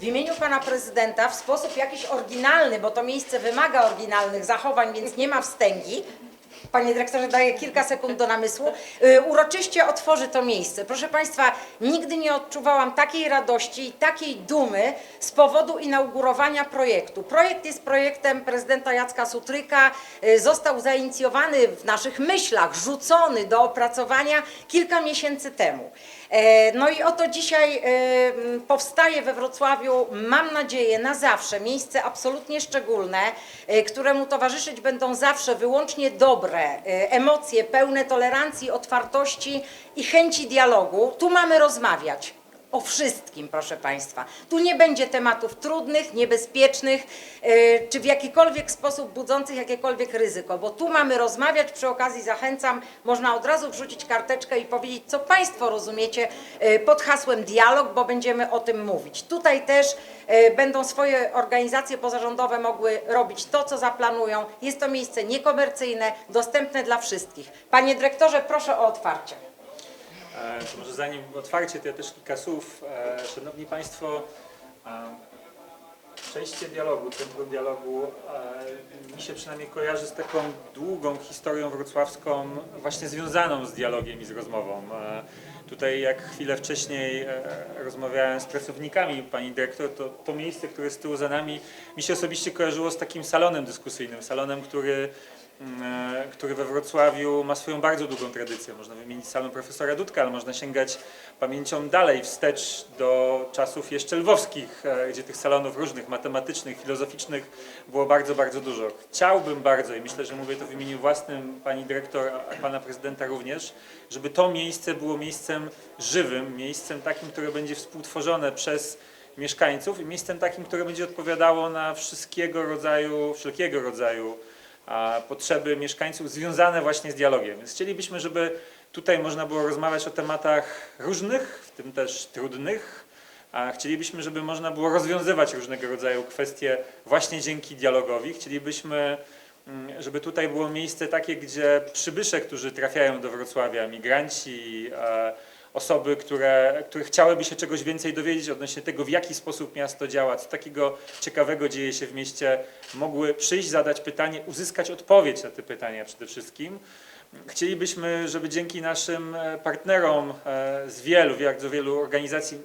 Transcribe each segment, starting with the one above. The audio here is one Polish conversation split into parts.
w imieniu pana prezydenta w sposób jakiś oryginalny, bo to miejsce wymaga oryginalnych zachowań, więc nie ma wstęgi. Panie dyrektorze, daję kilka sekund do namysłu. Y, Uroczyście otworzy to miejsce. Proszę Państwa, nigdy nie odczuwałam takiej radości i takiej dumy z powodu inaugurowania projektu. Projekt jest projektem prezydenta Jacka Sutryka. y, Został zainicjowany w naszych myślach, rzucony do opracowania kilka miesięcy temu. E, No i oto dzisiaj e, powstaje we Wrocławiu, mam nadzieję, na zawsze miejsce absolutnie szczególne, e, któremu towarzyszyć będą zawsze wyłącznie dobre emocje, pełne tolerancji, otwartości i chęci dialogu. Tu mamy rozmawiać. O wszystkim, proszę Państwa. Tu nie będzie tematów trudnych, niebezpiecznych, e, czy w jakikolwiek sposób budzących jakiekolwiek ryzyko, bo tu mamy rozmawiać. Przy okazji zachęcam, można od razu wrzucić karteczkę i powiedzieć, co Państwo rozumiecie e, pod hasłem dialog, bo będziemy o tym mówić. Tutaj też e, będą swoje organizacje pozarządowe mogły robić to, co zaplanują. Jest to miejsce niekomercyjne, dostępne dla wszystkich. Panie dyrektorze, proszę o otwarcie. E, To może zanim otwarcie, to ja też kilka słów. E, Szanowni Państwo, e, przejście dialogu, centrum dialogu mi się przynajmniej kojarzy z taką długą historią wrocławską, właśnie związaną z dialogiem i z rozmową. Tutaj jak chwilę wcześniej rozmawiałem z pracownikami pani dyrektor, to, to miejsce, które jest z tyłu za nami, mi się osobiście kojarzyło z takim salonem dyskusyjnym, salonem, który który we Wrocławiu ma swoją bardzo długą tradycję. Można wymienić salon profesora Dudka, ale można sięgać pamięcią dalej, wstecz do czasów jeszcze lwowskich, e, gdzie tych salonów różnych, matematycznych, filozoficznych było bardzo, bardzo dużo. Chciałbym bardzo, i myślę, że mówię to w imieniu własnym pani dyrektor, a pana prezydenta również, żeby to miejsce było miejscem żywym, miejscem takim, które będzie współtworzone przez mieszkańców i miejscem takim, które będzie odpowiadało na wszystkiego rodzaju, wszelkiego rodzaju potrzeby mieszkańców związane właśnie z dialogiem. Więc chcielibyśmy, żeby tutaj można było rozmawiać o tematach różnych, w tym też trudnych, a chcielibyśmy, żeby można było rozwiązywać różnego rodzaju kwestie właśnie dzięki dialogowi. Chcielibyśmy, mm, żeby tutaj było miejsce takie, gdzie przybysze, którzy trafiają do Wrocławia, migranci, osoby, które, które chciałyby się czegoś więcej dowiedzieć odnośnie tego, w jaki sposób miasto działa, co takiego ciekawego dzieje się w mieście, mogły przyjść, zadać pytanie, uzyskać odpowiedź na te pytania przede wszystkim. Chcielibyśmy, żeby dzięki naszym e, partnerom e, z wielu, bardzo wielu organizacji,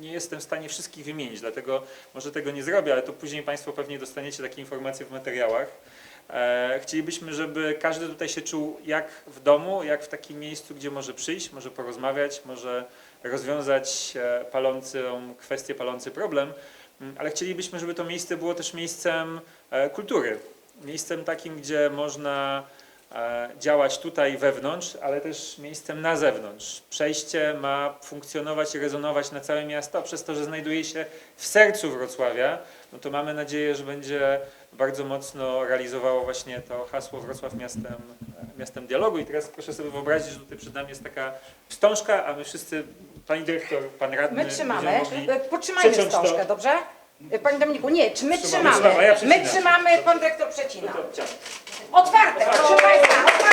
nie jestem w stanie wszystkich wymienić, dlatego może tego nie zrobię, ale to później Państwo pewnie dostaniecie takie informacje w materiałach. E, Chcielibyśmy, żeby każdy tutaj się czuł jak w domu, jak w takim miejscu, gdzie może przyjść, może porozmawiać, może rozwiązać e, palącą kwestię, palący problem, Mm, ale chcielibyśmy, żeby to miejsce było też miejscem e, kultury, miejscem takim, gdzie można działać tutaj wewnątrz, ale też miejscem na zewnątrz. Przejście ma funkcjonować i rezonować na całe miasto, a przez to, że znajduje się w sercu Wrocławia, no to mamy nadzieję, że będzie bardzo mocno realizowało właśnie to hasło Wrocław miastem, e, miastem dialogu. I teraz proszę sobie wyobrazić, że tutaj przed nami jest taka wstążka, a my wszyscy, pani dyrektor, pan radny, My trzymamy. E, Potrzymajmy przeciąć to. wstążkę, dobrze? E, Panie Dominiku, nie, czy my Trzymamy, My trzymamy, pan dyrektor przecina. Otwarte, proszę Państwa, otwarte.